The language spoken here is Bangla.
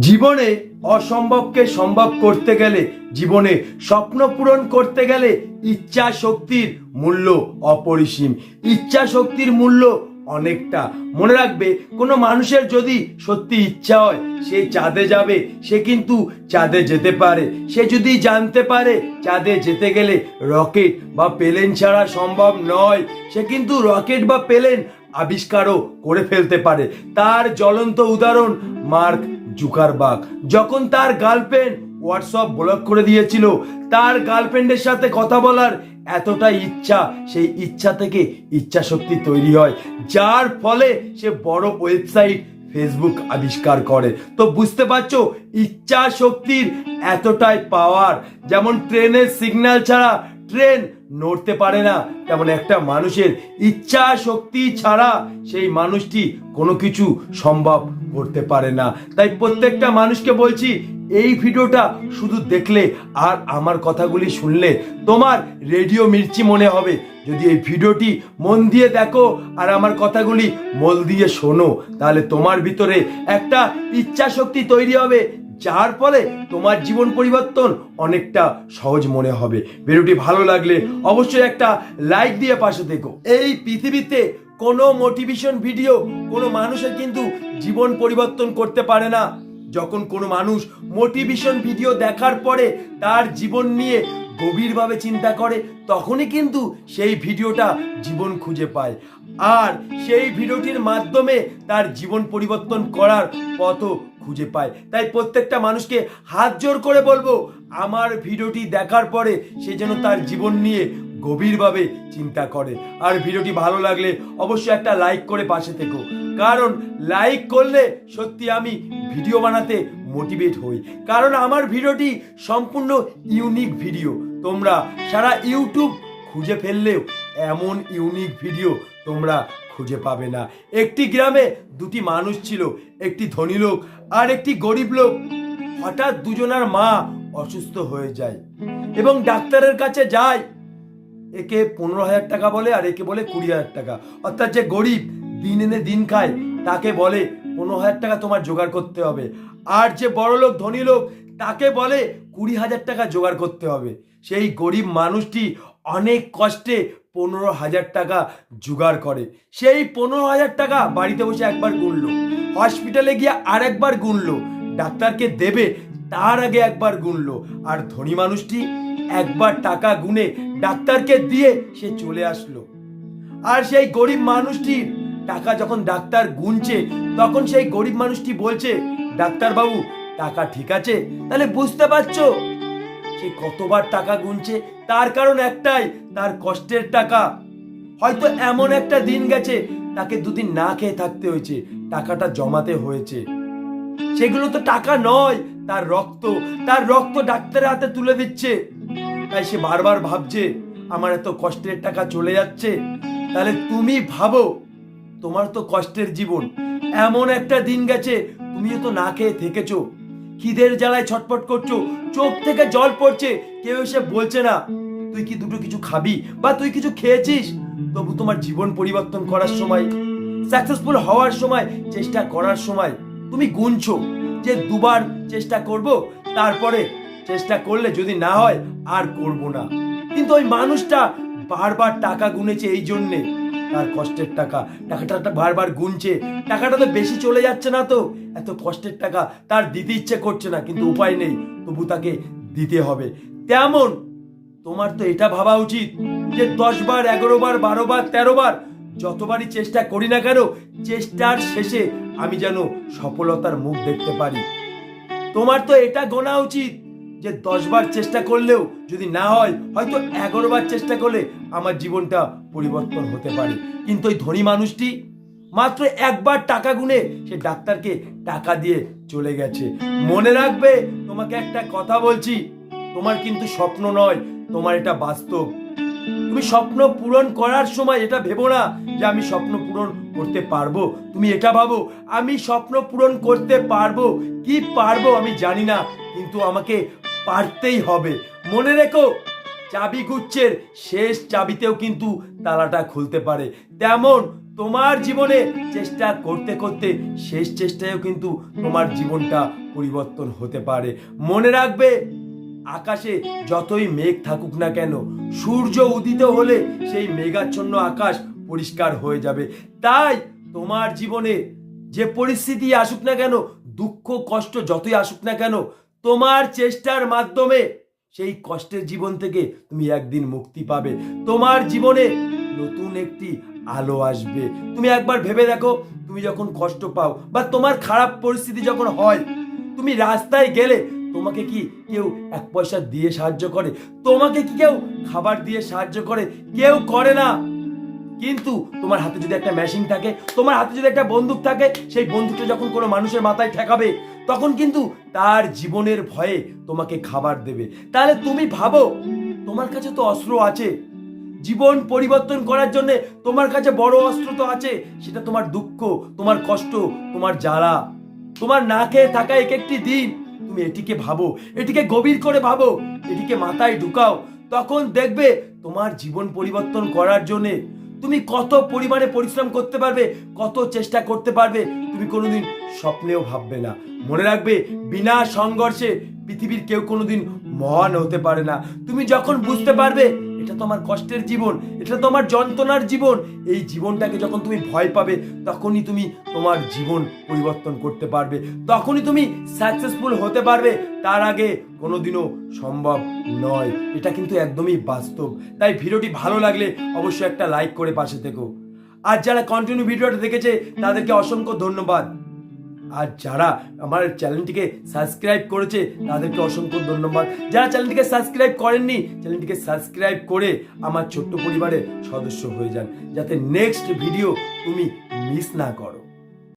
জীবনে অসম্ভবকে সম্ভব করতে গেলে, জীবনে স্বপ্ন পূরণ করতে গেলে ইচ্ছা শক্তির মূল্য অপরিসীম। ইচ্ছা শক্তির মূল্য অনেকটা। মনে রাখবে, কোনো মানুষের যদি সত্যি ইচ্ছা হয়, সে চাঁদে যাবে, সে কিন্তু চাঁদে যেতে পারে। সে যদি জানতে পারে, চাঁদে যেতে গেলে রকেট বা প্লেন ছাড়া সম্ভব নয়, সে কিন্তু রকেট বা প্লেন আবিষ্কারও করে ফেলতে পারে। তার জ্বলন্ত উদাহরণ মার্ক জুকারবার্গ যখন তার গার্লফ্রেন্ড হোয়াটসঅ্যাপ ব্লক করে দিয়েছিল, তার গার্লফ্রেন্ডের সাথে কথা বলার এতটাই ইচ্ছা, সেই ইচ্ছা থেকে ইচ্ছা শক্তি তৈরি হয়, যার ফলে সে বড় ওয়েবসাইট ফেসবুক আবিষ্কার করে। তো বুঝতে পারছ ইচ্ছা শক্তির এতটাই পাওয়ার যেমন ট্রেনের সিগন্যাল ছাড়া ট্রেন নড়তে পারে না। তেমন একটা মানুষের ইচ্ছা শক্তি ছাড়া সেই মানুষটি কোনো কিছু সম্ভব করতে পারে না। তাই প্রত্যেকটা মানুষকে বলছি, এই ভিডিওটা শুধু দেখলে আর আমার কথাগুলি শুনলে তোমার রেডিও মির্চি মনে হবে। যদি এই ভিডিওটি মন দিয়ে দেখো আর আমার কথাগুলি মন দিয়ে শোনো, তাহলে তোমার ভিতরে একটা ইচ্ছা শক্তি তৈরি হবে যার ফলে তোমার জীবন পরিবর্তন অনেকটা সহজ মনে হবে। ভিডিওটি ভালো লাগলে অবশ্যই একটা লাইক দিয়ে পাশে দেখো। এই পৃথিবীতে কোনো মোটিভেশন ভিডিও কোনো মানুষের কিন্তু জীবন পরিবর্তন করতে পারে না। যখন কোনো মানুষ মোটিভেশন ভিডিও দেখার পরে তার জীবন নিয়ে গভীরভাবে চিন্তা করে, তখনই কিন্তু সেই ভিডিওটা জীবন খুঁজে পায়। আর সেই ভিডিওটির মাধ্যমে তার জীবন পরিবর্তন করার পথও খুঁজে পায়। তাই প্রত্যেকটা মানুষকে হাত জোর করে বলব, আমার ভিডিওটি দেখার পরে সে যেন তার জীবন নিয়ে গভীরভাবে চিন্তা করে। আর ভিডিওটি ভালো লাগলে অবশ্যই একটা লাইক করে পাশে থেকো। কারণ লাইক করলে সত্যি আমি ভিডিও বানাতে মোটিভেট হই। কারণ আমার ভিডিওটি সম্পূর্ণ ইউনিক ভিডিও। তোমরা সারা ইউটিউব খুঁজে ফেললেও এমন ইউনিক ভিডিও তোমরা খুঁজে পাবে না। একটি গ্রামে দুটি মানুষ ছিল, একটি ধনী লোক আর একটি গরিব লোক। হঠাৎ দুজনার মা অসুস্থ হয়ে যায় এবং ডাক্তারের কাছে যায়। একে পনেরো হাজার টাকা বলে আর একে বলে কুড়ি হাজার টাকা। অর্থাৎ যে গরিব দিন এনে দিন খায়, তাকে বলে পনেরো হাজার টাকা তোমার জোগাড় করতে হবে। আর যে বড় লোক, ধনী লোক, তাকে বলে কুড়ি হাজার টাকা জোগাড় করতে হবে। সেই গরিব মানুষটি অনেক কষ্টে পনেরো হাজার টাকা জোগাড় করে। সেই পনেরো হাজার টাকা বাড়িতে বসে একবার গুনলো। হসপিটালে গিয়ে আরেকবার গুনলো। ডাক্তারকে দেবে, তার আগে একবার গুনলো। আর ধনী মানুষটি একবার টাকা গুনে ডাক্তারকে দিয়ে সে চলে আসলো। আর সেই গরিব মানুষটির টাকা যখন ডাক্তার গুনছে, তখন সেই গরিব মানুষটি বলছে ডাক্তার বাবু টাকা ঠিক আছে? তাহলে বুঝতে পারছ সে কতবার টাকা গুনছে, তার কারণ একটাই, তার কষ্টের টাকা। হয়তো এমন একটা দিন গেছে, তাকে দুদিন না খেয়ে থাকতে হয়েছে, টাকাটা জমাতে হয়েছে। সেগুলো তো টাকা নয়, তার রক্ত তার রক্ত ডাক্তারের হাতে তুলে দিচ্ছে। তাই সে বারবার ভাবছে, আমার এত কষ্টের টাকা চলে যাচ্ছে। তাহলে তুমি ভাবো, তোমার তো কষ্টের জীবন। এমন একটা দিন গেছে, তুমিও তো না খেয়ে থেকেছো। খিদের জ্বালায় ছটপট করছ? চোখ থেকে জল পড়ছে। কেউ এসে বলছে না, তুই কি দুটো কিছু খাবি বা তুই কিছু খেয়েছিস? তবু তোমার জীবন পরিবর্তন করার সময় সাকসেসফুল হওয়ার সময়, চেষ্টা করার সময় তুমি গুনছো যে দুবার চেষ্টা করব, তারপরে চেষ্টা করলে যদি না হয় আর করব না। কিন্তু ওই মানুষটা বারবার টাকা গুনেছে এই জন্যে। তার কষ্টের টাকা, টাকাটা বারবার গুনছে। টাকাটা তো বেশি চলে যাচ্ছে না তো। এত কষ্টের টাকা তার দিতে ইচ্ছে করছে না, কিন্তু উপায় নেই। তবু তাকে দিতে হবে। তেমন তোমার তো এটা ভাবা উচিত যে দশ বার, এগারো বার, বারো বার, তেরো বার যতবারই চেষ্টা করি না কেন, চেষ্টার শেষে আমি যেন সফলতার মুখ দেখতে পারি। তোমার তো এটা গোনা উচিত যে দশ বার চেষ্টা করলেও যদি না হয়, হয়তো এগারো বার চেষ্টা করলে আমার জীবনটা পরিবর্তন হতে পারে। কিন্তু ওই ধনী মানুষটি মাত্র একবার টাকা গুনে সে ডাক্তারকে টাকা দিয়ে চলে গেছে। মনে রাখবে, তোমাকে একটা কথা বলছি, তোমার কিন্তু স্বপ্ন নয়, তোমার এটা বাস্তব। তুমি স্বপ্ন পূরণ করার সময় এটা ভেবো না যে আমি স্বপ্ন পূরণ করতে পারব। তুমি এটা ভাবো, আমি স্বপ্ন পূরণ করতে পারব, কি পারব আমি জানি না, কিন্তু আমাকে পারতেই হবে। মনে রেখো, চাবি গুচ্ছের শেষ চাবিতেও কিন্তু তালাটা খুলতে পারে। তেমন তোমার জীবনে চেষ্টা করতে করতে শেষ চেষ্টায়ও কিন্তু তোমার জীবনটা পরিবর্তন হতে পারে। মনে রাখবে, আকাশে যতই মেঘ থাকুক না কেন, সূর্য উদিত হলে সেই মেঘাচ্ছন্ন আকাশ পরিষ্কার হয়ে যাবে। তাই তোমার জীবনে যে পরিস্থিতি আসুক না কেন, দুঃখ, কষ্ট যতই আসুক না কেন, তোমার চেষ্টার মাধ্যমে সেই কষ্টের জীবন থেকে তুমি একদিন মুক্তি পাবে। তোমার জীবনে নতুন একটি আলো আসবে। তুমি একবার ভেবে দেখো, তুমি যখন কষ্ট পাও বা তোমার খারাপ পরিস্থিতি যখন হয়, তুমি রাস্তায় গেলে তোমাকে কি কেউ এক পয়সা দিয়ে সাহায্য করে? তোমাকে কি কেউ খাবার দিয়ে সাহায্য করে? কেউ করে না। কিন্তু তোমার হাতে যদি একটা মেশিন থাকে, তোমার হাতে যদি একটা বন্দুক থাকে, সেই বন্দুকটা যখন কোনো মানুষের মাথায় ঠেকাবে, তখন কিন্তু তার জীবনের ভয়ে তোমাকে খাবার দেবে। তাহলে তুমি ভাবো, তোমার কাছে তো অস্ত্র আছে। জীবন পরিবর্তন করার জন্য তোমার কাছে বড় অস্ত্র তো আছে। সেটা তোমার দুঃখ, তোমার কষ্ট, তোমার জ্বালা। তোমার না খেয়ে থাকা এক একটি দিন তুমি এটিকে ভাবো, এটিকে গভীর করে ভাবো, এটিকে মাথায় ঢুকাও। তখন দেখবে তোমার জীবন পরিবর্তন করার জন্যে তুমি কত পরিমাণে পরিশ্রম করতে পারবে, কত চেষ্টা করতে পারবে, তুমি কোনোদিন স্বপ্নেও ভাববে না। মনে রাখবে, বিনা সংঘর্ষে পৃথিবীর কেউ কোনোদিন মহান হতে পারে না। তুমি যখন বুঝতে পারবে এটা তোমার কষ্টের জীবন, এটা তোমার যন্ত্রণার জীবন। এই জীবনটাকে যখন তুমি ভয় পাবে, তখনই তুমি তোমার জীবন পরিবর্তন করতে পারবে। তখনই তুমি সাকসেসফুল হতে পারবে। তার আগে কোনোদিনও সম্ভব নয়। এটা কিন্তু একদমই বাস্তব। তাই ভিডিওটি ভালো লাগলে অবশ্যই একটা লাইক করে পাশে থেকো। আর যারা কন্টিনিউ ভিডিওটা দেখেছে, তাদেরকে অসংখ্য ধন্যবাদ। আর যারা আমার চ্যানেলটিকে সাবস্ক্রাইব করেছে, তাদেরকে অসংখ্য ধন্যবাদ। যারা চ্যানেলটিকে সাবস্ক্রাইব করেননি, চ্যানেলটিকে সাবস্ক্রাইব করে আমার ছোট্ট পরিবারের সদস্য হয়ে যান। যাতে নেক্সট ভিডিও তুমি মিস না করো।